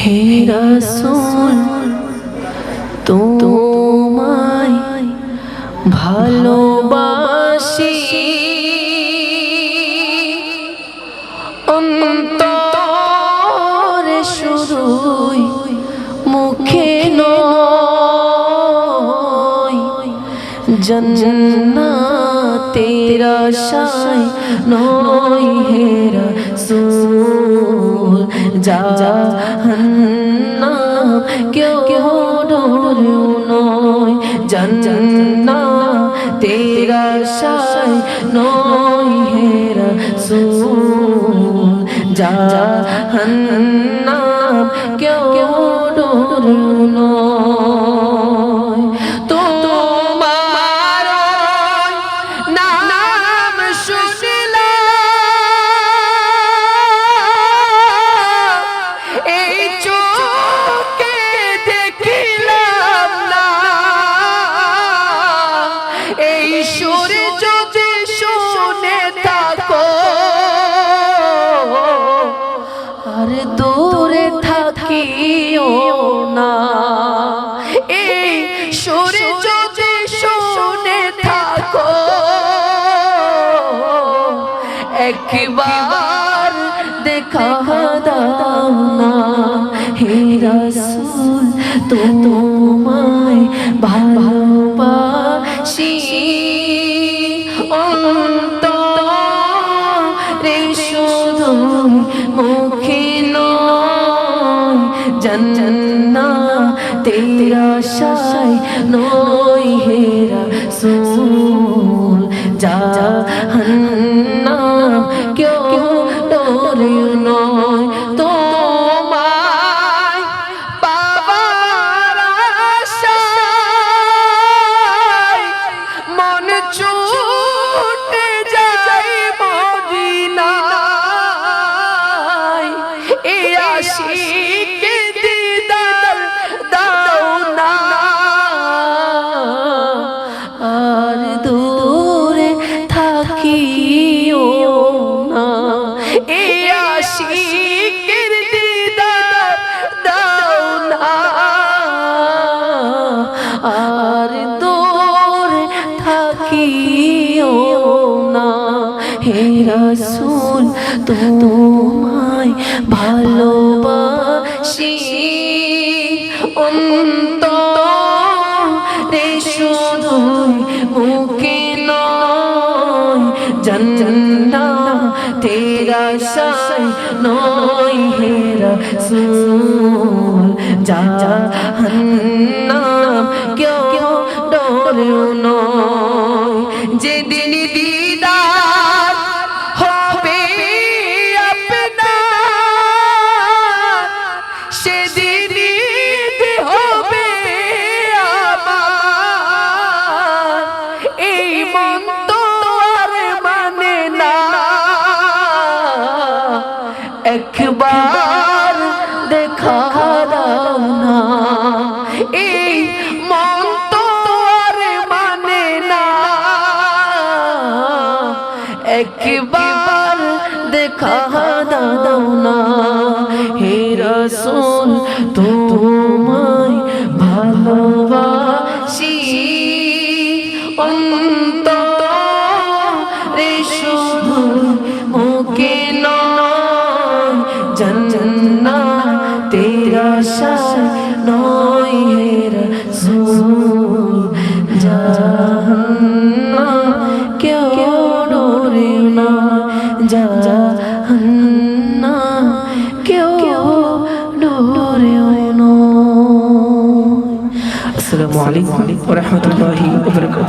হে রাসূল তোমায় ভালোবাসি। অন্তরে শুধুই মুখে নয় জন্নাতের আশায় নয় হে রাসূল জাহান্নাম কেউ কেউ নয় জন্নাতের আশায় নয় হে রাসূল জাহান্নাম কেউ কেউ নয় আর দূরে থাকিও না। এই সুরে যদি একবার দেখা দাও না। হে রাসূল, তোমায় ভালোবাসি। অন্তরে শুধু মুখে জান্নাতের আশায় নয় হে যা জাহান্নাম আশিকের দিদার দাও না। আর দূরে থাকিও না। হে রাসূল, তোমায় ভালোবাসি। অন্তরে শুধু মুখে নয় জান্নাতের আশায় নয় হে রাসূল জাহান্নাম কেউ ডরে নয়। যেদিন দিদার একবার দেখা দাও না। এই মন তো আর মানে না। একবার দেখা দাও না। হে রসুন তোমায় নয় জান্নাতের আশায় নয় হে রাসূল জাহান্নাম, কেউ ডরে না। জাহান্নাম, কেউ ডরে না। আসসালামু আলাইকুম ওয়া রাহমাতুল্লাহি ওয়া বারাকাতুহু।